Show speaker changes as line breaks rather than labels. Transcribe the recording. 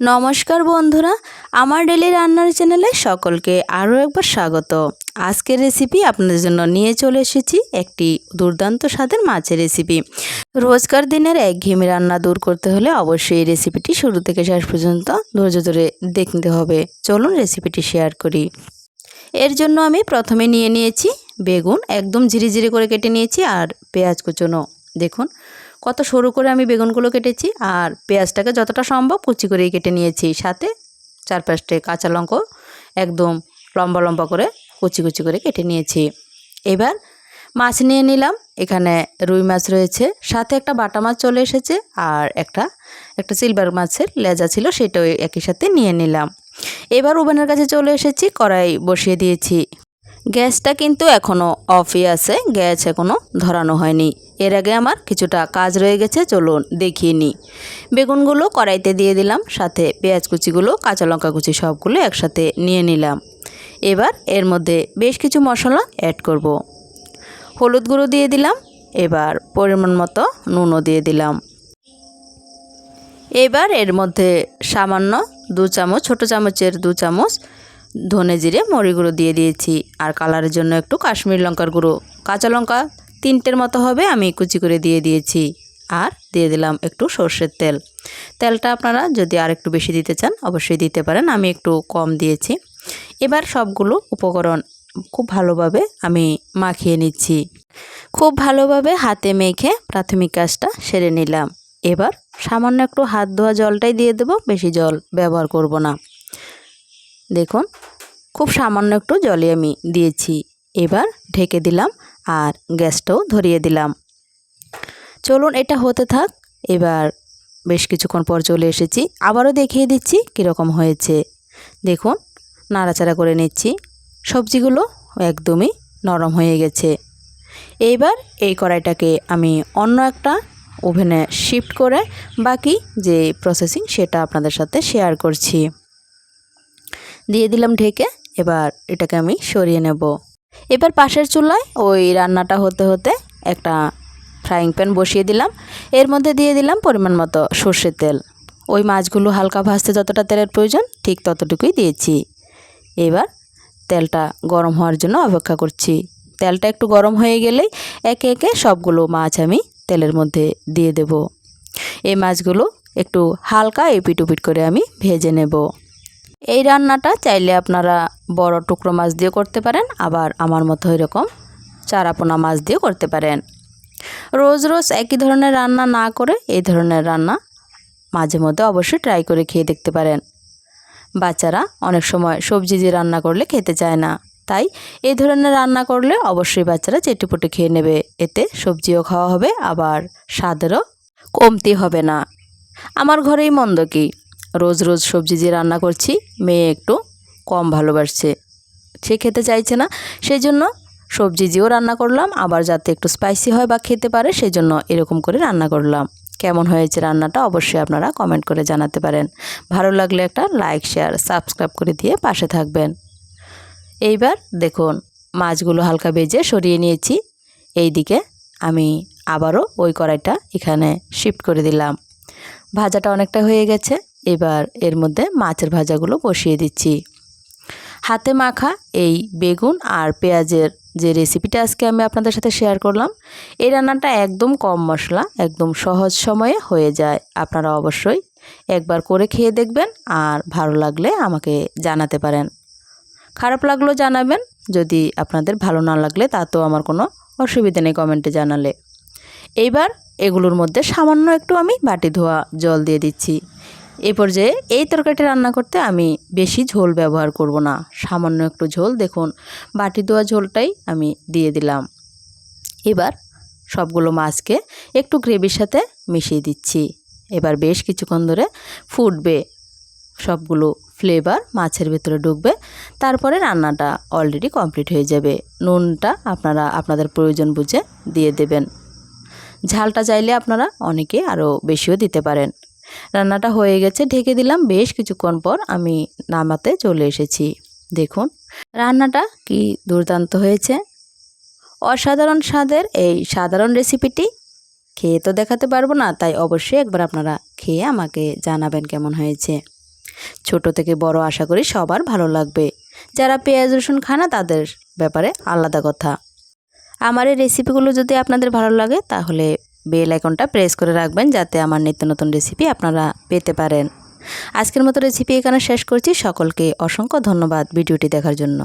নমস্কার বন্ধুরা, আমার ডেলি রান্নার চ্যানেলে সকলকে আরও একবার স্বাগত। আজকের রেসিপি আপনাদের জন্য নিয়ে চলে এসেছি একটি দুর্দান্ত স্বাদের মাছের রেসিপি রোজকার দিনের এক একঘেয়েমি রান্না দূর করতে হলে অবশ্যই এই রেসিপিটি শুরু থেকে শেষ পর্যন্ত ধৈর্য ধরে দেখতে হবে। চলুন রেসিপিটি শেয়ার করি। এর জন্য আমি প্রথমে নিয়ে নিয়েছি বেগুন, একদম ঝিরিঝিরি করে কেটে নিয়েছি আর পেঁয়াজ কুচোনো। দেখুন কত সরু করে আমি বেগুনগুলো কেটেছি আর পেঁয়াজটাকে যতটা সম্ভব কুচি করেই কেটে নিয়েছি। সাথে চার পাঁচটে কাঁচা লঙ্কা একদম লম্বা লম্বা করে কুচি কুচি করে কেটে নিয়েছি। এবার মাছ নিয়ে নিলাম। এখানে রুই মাছ রয়েছে, সাথে একটা বাটা মাছ চলে এসেছে আর একটা একটা সিলভার মাছের লেজা ছিল সেটাও একই সাথে নিয়ে নিলাম। এবার ওভেনের কাছে চলে এসেছি, কড়াই বসিয়ে দিয়েছি। গ্যাসটা কিন্তু এখনও অফই আছে, গ্যাস এখনও ধরানো হয়নি। এর আগে আমার কিছুটা কাজ রয়ে গেছে, চলুন দেখিয়ে নিই। বেগুনগুলো কড়াইতে দিয়ে দিলাম, সাথে পেঁয়াজ কুচিগুলো, কাঁচা লঙ্কা কুচি সবগুলো একসাথে নিয়ে নিলাম। এবার এর মধ্যে বেশ কিছু মশলা অ্যাড করব। হলুদ গুঁড়ো দিয়ে দিলাম, এবার পরিমাণ মতো নুনও দিয়ে দিলাম। এবার এর মধ্যে সামান্য দু চামচ, ছোটো চামচের দু চামচ ধনে জিরে মরি গুঁড়ো দিয়ে দিয়েছি। আর কালারের জন্য একটু কাশ্মীর লঙ্কার গুঁড়ো। কাঁচা লঙ্কা তিনটের মতো হবে, আমি কুচি করে দিয়ে দিয়েছি। আর দিয়ে দিলাম একটু সর্ষের তেল। তেলটা আপনারা যদি আর একটু বেশি দিতে চান, অবশ্যই দিতে পারেন, আমি একটু কম দিয়েছি। এবার সবগুলো উপকরণ খুব ভালোভাবে আমি মাখিয়ে নিচ্ছি। খুব ভালোভাবে হাতে মেখে প্রাথমিক কাজটা সেরে নিলাম। এবার সামান্য একটু হাত ধোয়া জলটাই দিয়ে দেবো, বেশি জল ব্যবহার করব না। দেখুন, খুব সামান্য একটু জলে আমি দিয়েছি। এবার ঢেকে দিলাম আর গ্যাসটাও ধরিয়ে দিলাম। চলুন এটা হতে থাক। এবার বেশ কিছুক্ষণ পর চলে এসেছি। আবারও দেখিয়ে দিচ্ছি কীরকম হয়েছে। দেখুন, নাড়াচাড়া করে নিচ্ছি। সবজিগুলো একদমই নরম হয়ে গেছে। এইবার এই কড়াইটাকে আমি অন্য একটা ওভেনে শিফট করে বাকি যে প্রসেসিং সেটা আপনাদের সাথে শেয়ার করছি। দিয়ে দিলাম ঢেকে, এবার এটাকে আমি সরিয়ে নেব। এবার পাশের চুলায় ওই রান্নাটা হতে হতে একটা ফ্রাইং প্যান বসিয়ে দিলাম। এর মধ্যে দিয়ে দিলাম পরিমাণ মতো সর্ষের তেল। ওই মাছগুলো হালকা ভাজতে যতটা তেলের প্রয়োজন, ঠিক ততটুকুই দিয়েছি। এবার তেলটা গরম হওয়ার জন্য অপেক্ষা করছি। তেলটা একটু গরম হয়ে গেলেই একে একে সবগুলো মাছ আমি তেলের মধ্যে দিয়ে দেব। এই মাছগুলো একটু হালকা এপিট উপিট করে আমি ভেজে নেব। এই রান্নাটা চাইলে আপনারা বড় টুকরো মাছ দিয়ে করতে পারেন, আবার আমার মতো এরকম চারাপোনা মাছ দিয়ে করতে পারেন। রোজ রোজ একই ধরনের রান্না না করে এই ধরনের রান্না মাঝে মধ্যে অবশ্যই ট্রাই করে খেয়ে দেখতে পারেন। বাচ্চারা অনেক সময় সবজি দিয়ে রান্না করলে খেতে চায় না, তাই এই ধরনের রান্না করলে অবশ্যই বাচ্চারা চেটেপুটে খেয়ে নেবে, এতে সবজিও খাওয়া হবে, আবার স্বাদেরও কমতি হবে না। আমার ঘরেই মন্দ কি? রোজ রোজ সবজি দিয়ে রান্না করছি, মেয়ে একটু কম ভালোবাসছে। সে খেতে চাইছে না সেই জন্য সবজি দিয়েও রান্না করলাম, আবার যাতে একটু স্পাইসি হয় বা খেতে পারে সেই জন্য এরকম করে রান্না করলাম। কেমন হয়েছে রান্নাটা অবশ্যই আপনারা কমেন্ট করে জানাতে পারেন। ভালো লাগলে একটা লাইক শেয়ার সাবস্ক্রাইব করে দিয়ে পাশে থাকবেন। এইবার দেখুন, মাছগুলো হালকা বেজে সরিয়ে নিয়েছি। এই দিকে আমি আবারও ওই কড়াইটা এখানে শিফট করে দিলাম। ভাজাটা অনেকটা হয়ে গেছে। এবার এর মধ্যে মাছের ভাজাগুলো বসিয়ে দিচ্ছি। হাতে মাখা এই বেগুন আর পেঁয়াজের যে রেসিপিটা আজকে আমি আপনাদের সাথে শেয়ার করলাম, এই রান্নাটা একদম কম মশলা, একদম সহজ সময়ে হয়ে যায়। আপনারা অবশ্যই একবার করে খেয়ে দেখবেন আর ভালো লাগলে আমাকে জানাতে পারেন। খারাপ লাগলেও জানাবেন, যদি আপনাদের ভালো না লাগলে তা তো আমার কোনো অসুবিধা নেই কমেন্টে জানালে। এইবার এগুলোর মধ্যে সামান্য একটু আমি বাটি ধোয়া জল দিয়ে দিচ্ছি। এই পর্যায়ে এই তরকারিটা রান্না করতে আমি বেশি ঝোল ব্যবহার করব না। সামান্য একটু ঝোল, দেখুন, বাটি ধোয়া ঝোলটাই আমি দিয়ে দিলাম। এবার সবগুলো মাছকে একটু গ্রেভির সাথে মিশিয়ে দিচ্ছি। এবার বেশ কিছুক্ষণ ধরে ফুটবে সবগুলো ফ্লেভার মাছের ভেতরে ঢুকবে। তারপরে রান্নাটা অলরেডি কমপ্লিট হয়ে যাবে। নুনটা আপনারা, আপনাদের প্রয়োজন বুঝে দিয়ে দেবেন। ঝালটা চাইলে আপনারা অনেকে আরও বেশিও দিতে পারেন। রান্নাটা হয়ে গেছে, ঢেকে দিলাম। বেশ কিছুক্ষণ পর আমি নামাতে চলে এসেছি। দেখুন, রান্নাটা কি দুর্দান্ত হয়েছে। অসাধারণ স্বাদের এই সাধারণ রেসিপিটি খেয়ে তো দেখাতে পারব না, তাই অবশ্যই একবার আপনারা খেয়ে আমাকে জানাবেন কেমন হয়েছে। ছোট থেকে বড় আশা করি সবার ভালো লাগবে। যারা পেঁয়াজ, রসুন খায় না, তাদের ব্যাপারে আলাদা কথা। আমার এই রেসিপিগুলো যদি আপনাদের ভালো লাগে, তাহলে বেল আইকনটা প্রেস করে রাখবেন যাতে আমার নিত্য নতুন রেসিপি আপনারা পেতে পারেন। আজকের মতো রেসিপি এখানে শেষ করছি। সকলকে অসংখ্য ধন্যবাদ ভিডিওটি দেখার জন্য।